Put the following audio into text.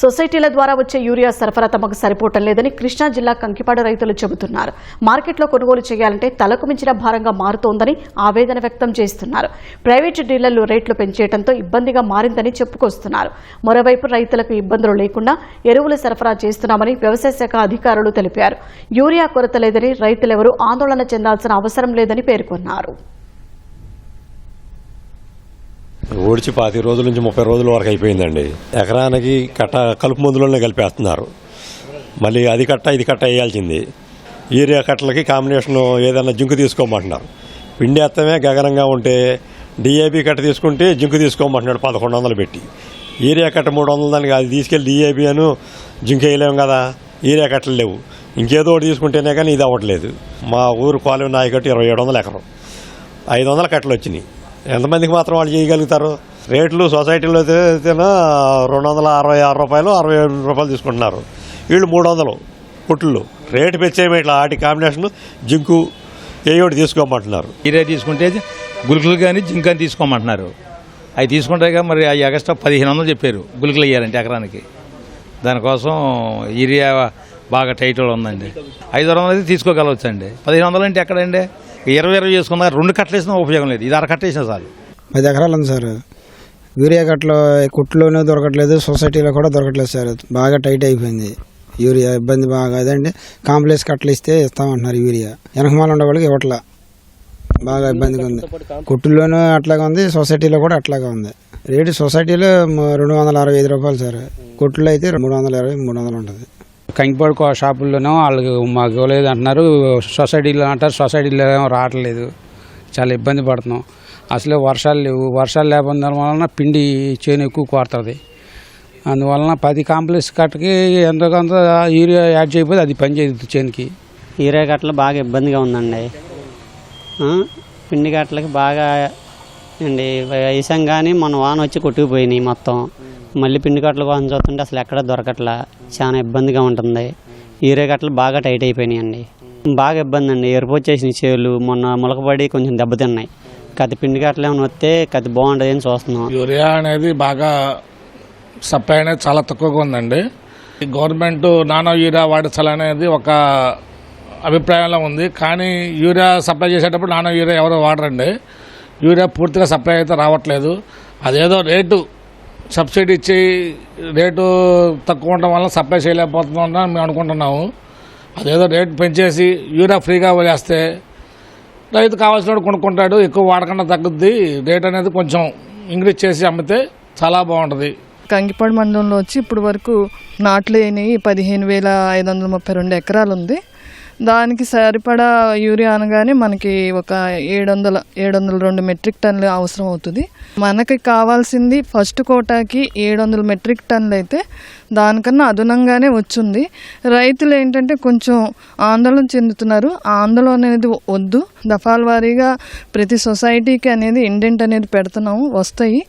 సొసైటీల ద్వారా వచ్చే యూరియా సరఫరా తమకు సరిపోవటం లేదని కృష్ణా జిల్లా కంకిపాడు రైతులు చెబుతున్నారు. మార్కెట్లో కొనుగోలు చేయాలంటే తలకు మించిన భారంగా మారుతోందని ఆవేదన వ్యక్తం చేస్తున్నారు. ప్రైవేటు డీలర్లు రేట్లు పెంచేయడంతో ఇబ్బందిగా మారిందని చెప్పుకొస్తున్నారు. మరోవైపు రైతులకు ఇబ్బందులు లేకుండా ఎరువులు సరఫరా చేస్తున్నామని వ్యవసాయ శాఖ అధికారులు తెలిపారు. యూరియా కొరత లేదని రైతులెవరూ ఆందోళన చెందాల్సిన అవసరం లేదని పేర్కొన్నారు. ఓడిచి పాతి రోజుల నుంచి ముప్పై రోజుల వరకు అయిపోయిందండి. ఎకరానికి కట్ట కలుపు మందులోనే కలిపేస్తున్నారు. మళ్ళీ అది కట్ట ఇది కట్ట వేయాల్సింది. యూరియా కట్టలకి కాంబినేషన్ ఏదైనా జింకు తీసుకోమంటున్నారు. పిండి అత్తమే గగనంగా ఉంటే డిఏపి కట్ట తీసుకుంటే జింకు తీసుకోమంటున్నాడు పదకొండు వందలు పెట్టి. యూరియా కట్ట మూడు వందల దానికి అది తీసుకెళ్ళి డిఏపి అను జింకు వేయలేము కదా? యూరియా కట్టలు లేవు. ఇంకేదో ఒకటి తీసుకుంటేనే కానీ ఇది అవ్వట్లేదు. మా ఊరు కాలువ నాయకట్టు ఇరవై ఏడు వందలు ఎకరం. ఐదు వందల కట్టలు వచ్చినాయి. ఎంతమందికి మాత్రం వాళ్ళు చేయగలుగుతారు? రేట్లు సొసైటీలో అయితేనా రెండు వందల అరవై ఆరు రూపాయలు అరవై ఏడు రూపాయలు తీసుకుంటున్నారు. వీళ్ళు మూడు వందలు పుట్లు. రేటు పెంచేయమే ఇట్లా వాటి కాంబినేషన్ జింకు ఏ ఒకటి తీసుకోమంటున్నారు. యూరియా తీసుకుంటే గులుకులు కానీ జింక్ అని తీసుకోమంటున్నారు. అవి తీసుకుంటాక మరి అవి ఎక్స్ట్రా పదిహేను వందలు చెప్పారు గులుకులు వేయాలంటే ఎకరానికి. దానికోసం ఏరియా బాగా టైట్లో ఉందండి. ఐదు వందలు అయితే తీసుకోగలవచ్చండి. పదిహేను వందలు అంటే ఎక్కడండి? ఇరవై ఇరవై చేసుకున్నా రెండు కట్టలు వేసినా ఉపయోగం లేదు. ఇది అర సార్ పది ఎకరాలు ఉంది సార్. యూరియా కట్టలో కుట్లోనే దొరకట్లేదు సొసైటీలో కూడా దొరకట్లేదు సార్. బాగా టైట్ అయిపోయింది. యూరియా ఇబ్బంది బాగా అదండి. కాంప్లెక్స్ కట్టలు ఇస్తే ఇస్తామంటున్నారు యూరియా. వెనకమాల ఉండే వాళ్ళకి ఇవ్వట్లా. బాగా ఇబ్బందిగా ఉంది. కుట్టుల్లోనూ అట్లాగే ఉంది సొసైటీలో కూడా అట్లాగే ఉంది. రేటు సొసైటీలో రెండు వందల అరవై ఐదు రూపాయలు సార్. కుట్టులో అయితే మూడు వందల ఇరవై మూడు వందలు ఉంటుంది. కంకిపాడు కో- వాళ్ళకి మాకు ఇవ్వలేదు అంటున్నారు. సొసైటీలో అంటారు సొసైటీలో ఏమో రావట్లేదు. చాలా ఇబ్బంది పడుతున్నాం. అసలే వర్షాలు లేవు. వర్షాలు లేకపోవడం వలన పిండి చేను ఎక్కువ కోరుతుంది. అందువలన పది కాంప్లెక్స్ కట్టకి ఎంతో కొంత యూరియా యాడ్ చేయకపోతే అది పని చేయదు చేనుకి. యూరియా గట్ల బాగా ఇబ్బందిగా ఉందండి. పిండి గట్లకి బాగా అండి. వేసాం కానీ మన వాన వచ్చి కొట్టుకుపోయినాయి మొత్తం. మళ్ళీ పిండి కట్టలు కోసం చూస్తుంటే అసలు ఎక్కడ దొరకట్లా. చాలా ఇబ్బందిగా ఉంటుంది. ఈరే కట్టలు బాగా టైట్ అయిపోయినాయి అండి బాగా ఇబ్బంది అండి. ఎరుపు వచ్చేసిన చేలు. మొన్న మొలకపడి కొంచెం దెబ్బతిన్నాయి కత్తి పిండి గట్టలు ఏమైనా వస్తే కత్తి బాగుంటుంది అని చూస్తున్నాం. యూరియా అనేది బాగా సప్లై అనేది చాలా తక్కువగా ఉందండి. గవర్నమెంట్ నానో యూరియా వాడించాలనేది ఒక అభిప్రాయంలో ఉంది. కానీ యూరియా సప్లై చేసేటప్పుడు నానో యూరియా ఎవరు వాడరండి. యూరియా పూర్తిగా సప్లై అయితే రావట్లేదు. అదేదో రేటు సబ్సిడీ ఇచ్చి రేటు తక్కువ ఉండడం వల్ల సప్లై చేయలేకపోతున్నాం మేము అనుకుంటున్నాము. అదేదో రేటు పెంచేసి యూరియా ఫ్రీగా వదిలేస్తే రైతు కావాల్సినప్పుడు కొనుక్కుంటాడు ఎక్కువ వాడకుండా తగ్గుద్ది. రేట్ అనేది కొంచెం ఇంక్రీజ్ చేసి అమ్మితే చాలా బాగుంటుంది. కంగిపాడు మండలంలో వచ్చి ఇప్పుడు వరకు నాట్లు అయినవి పదిహేను వేల ఐదు వందల ముప్పై రెండు ఎకరాలు ఉంది దానికి సరిపడా యూరియా అనగానే మనకి ఒక ఏడు వందల ఏడు వందల రెండు మెట్రిక్ టన్నులు అవసరం అవుతుంది. మనకి కావాల్సింది ఫస్ట్ కోటాకి ఏడు వందల మెట్రిక్ టన్నులు అయితే దానికన్నా అదనంగానే వచ్చింది. రైతులు ఏంటంటే కొంచెం ఆందోళన చెందుతున్నారు. ఆందోళన అనేది వద్దు. దఫాల వారీగా ప్రతి సొసైటీకి అనేది ఇండెంట్ అనేది పెడుతున్నాము వస్తాయి.